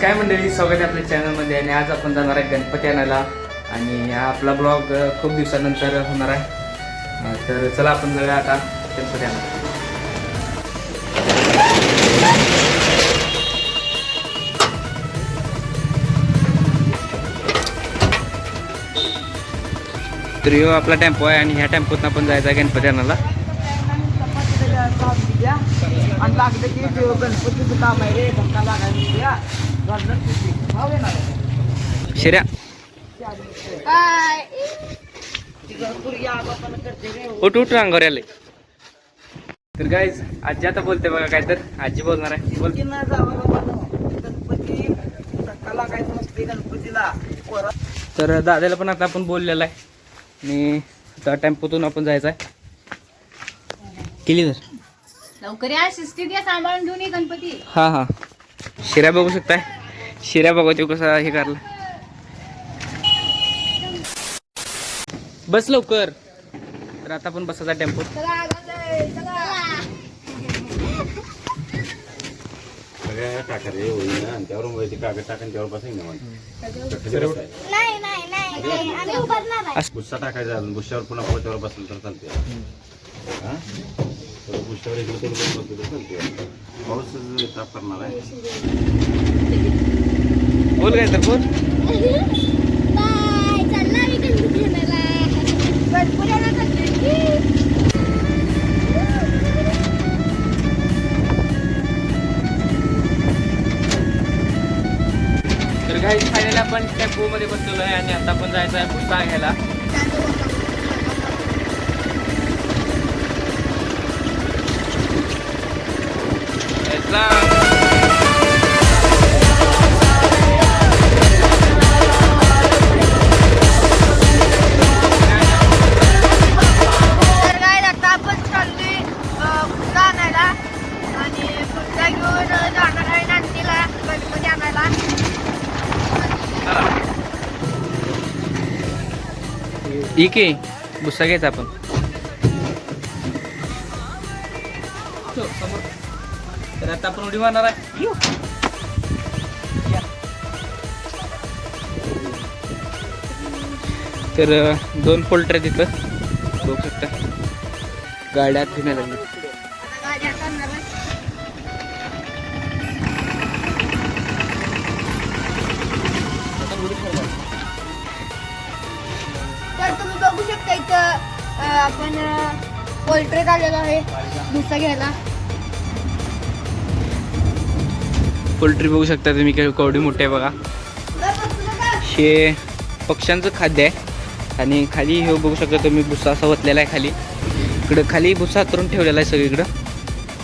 काय मंडळी स्वागत आहे आपल्या चॅनलमध्ये आणि आज आपण जाणार आहे गणपती आणायला. आणि हा आपला ब्लॉग खूप दिवसानंतर होणार आहे. तर चला आपण जाऊया आता गणपती आणायला. तर ह्यो आपला टेम्पो आहे आणि ह्या टेम्पोतनं आपण जायचं आहे गणपती आणायला. आणि लागलं की गणपतीचं काम आहे रे धक्का लागायला शिर्या. उठ उठ अंगावर आले तर गाईज आजी आता बोलते बघा काय तर आजी बोलणार आहे. बोल. तर दादाला पण आता आपण बोललेलं आहे. आणि आता टेम्पोतून आपण जायचं आहे केली तर. लवकर या शिस्तीत या सांभाळून घेऊन ये गणपती. हां हां. शिऱ्या बघू शकताय. शिऱ्या बघू तो कसा हे करला बस लवकर. तर आता आपण बसायचा टेम्पो. सगळ्या टाका रे होईल ना? वरती कागद त्यावर बसायचं गुस्सा टाकायचा अजून. गुस्सावर पुन्हा पोत्यावर बसलं तर चालते हा? तर गुस्सावर इकडे तिकडे बसलं तर चालते पाऊस ताप करणार आहे. बोल काय तर बोल. तर काही फायनली आपण टेम्पोमध्ये बसलेलो आहे आणि आता आपण जायचं आहे पुस्तक घ्यायला चला. ठीक आहे. पुस्तक घ्यायचा आपण. तर आता आपण उडी मारणार आहे. तर दोन पोल्ट्रे तिथं बघू शकता. गाड्या फिरायला लागल्या आपण पोल्ट्री आलेलो आहे. भुसा घ्यायला. पोल्ट्री बघू शकता तुम्ही केव- केवढी मोठी आहे बघा. हे पक्ष्यांचं खाद्य आहे. आणि खाली हे बघू शकता तुम्ही भुसा असा वतलेला आहे खाली. इकडं खाली भुसा करून ठेवलेला आहे सगळीकडं.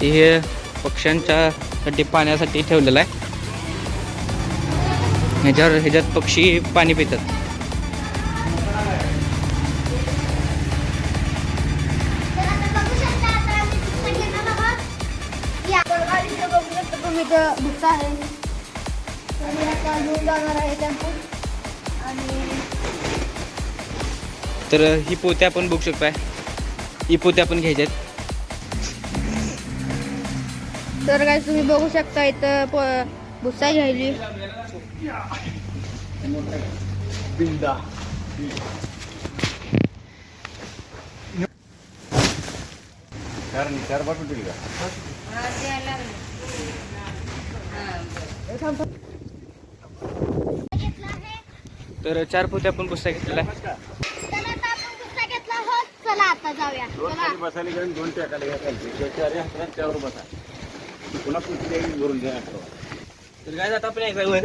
ते हे पक्ष्यांच्या साठी पाण्यासाठी ठेवलेलं आहे. ह्याच्यावर ह्याच्यात पक्षी पाणी पितात. इथं भुसा आहे. तर आता घेऊन जाणार आहे टेम्पो. आणि तर ही पोते आपण बघू शकताय. ही पोते आपण घ्यायचे आहेत तर काय तुम्ही बघू शकता इथं प- भुसा घ्यायली चार का? तर चार पोते आपण पुस्तक घेतलेला आहे. आता आपण भुसा घेतला आहोत. चला आता जाऊया. दोन चला. खाली बसायला गेलं आणि दोन टाकायला घ्या हातात त्यावर बसा. पुन्हा पुढची भरून द्या तर काय जाता आपण एकदा वर.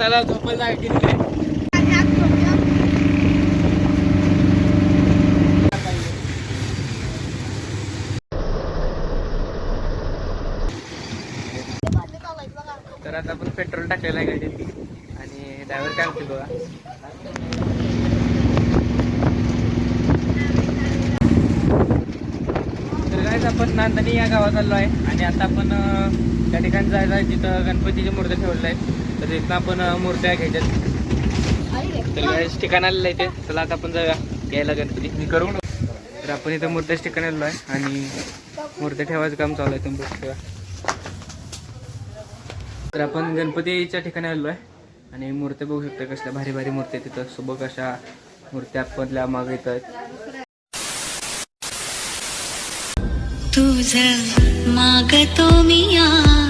आपल्यासाठी बसायला झोपायला जागा केलेली तर आता आपण पेट्रोल टाकलेलं आहे गाडीत आणि ड्रायव्हर काय म्हणते बघा. तर काय आपण नांदणी या गावात आलो आहे आणि आता आपण त्या ठिकाणी जायचं आहे जिथं गणपतीची मूर्ती ठेवलेलं आहे. तर तिथं आपण मूर्त्या घ्यायच्यात. तर ठिकाण आलेलं आहे ते. चला आता आपण जाऊया घ्यायला गणपती. मी करू तर आपण इथं मूर्त्याच ठिकाणी आलो आहे आणि मूर्त्या ठेवायचं काम चालू आहे. तुम्ही शकता. तर आपण गणपतीच्या ठिकाणी आलो आहे आणि मूर्त्या बघू शकता कसल्या भारी भारी मूर्त्या तिथं. सुबक अशा मूर्त्या आपल्या मागे येत आहेत. तुझ मागतो मी आता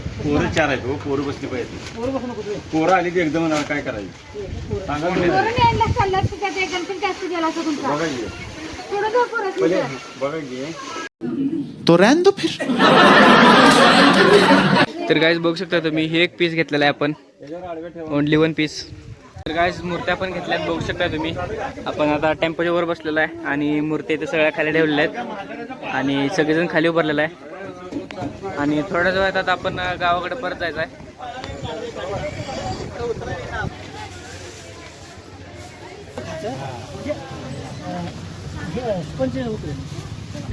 पोरं चार आहेत हो पोरं बसली पाहिजे. पोरं आली की एकदम ना काय करायचं? सांगा म्हणजे बघा की. पहिले बघा की तो रहने दो फिर. तर गाईज बघू शकता तुम्ही हे एक पीस घेतलेला आहे आपण. ओनली वन पीस तर गाईज मूर्त्या पण घेतल्यात बघू शकता तुम्ही. आपण आता टेम्पोच्या वर बसलेलो आहे आणि मूर्ती इथे सगळ्या खाली ठेवलेल्या आहेत. आणि सगळेजण खाली उभारलेलं आहे. आणि थोड्याच वेळात आता आपण गावाकडे परत जायचं आहे.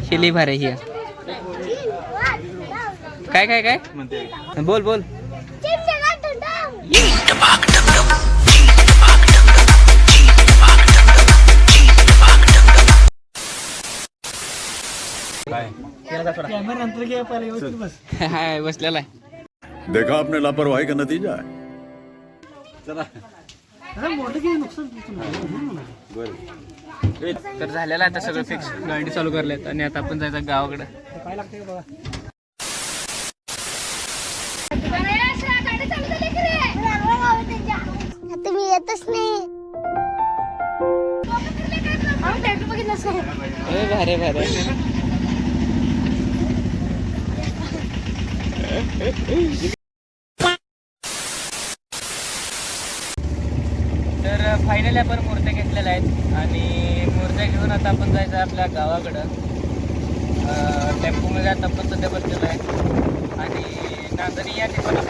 शिली भारे ही. काय काय काय? बोल बोल. हाय बसलेला आहे. देखा आपने लापरवाही का नतीजा है? चला. तर झालेलं आता सगळं फिक्स गाडी चालू करल्यात आणि आता आपण जायचं गावाकडे. तुम्ही येतच नाही. भारे भारे. तर फायनली आपण मूर्त्या घेतलेल्या आहेत. आणि मूर्त्या घेऊन आता आपण जायचं आहे आपल्या गावाकडं. टेम्पोमध्ये आता आपण सध्या बसलेलो आहे. आणि नांदणी या ठिकाणी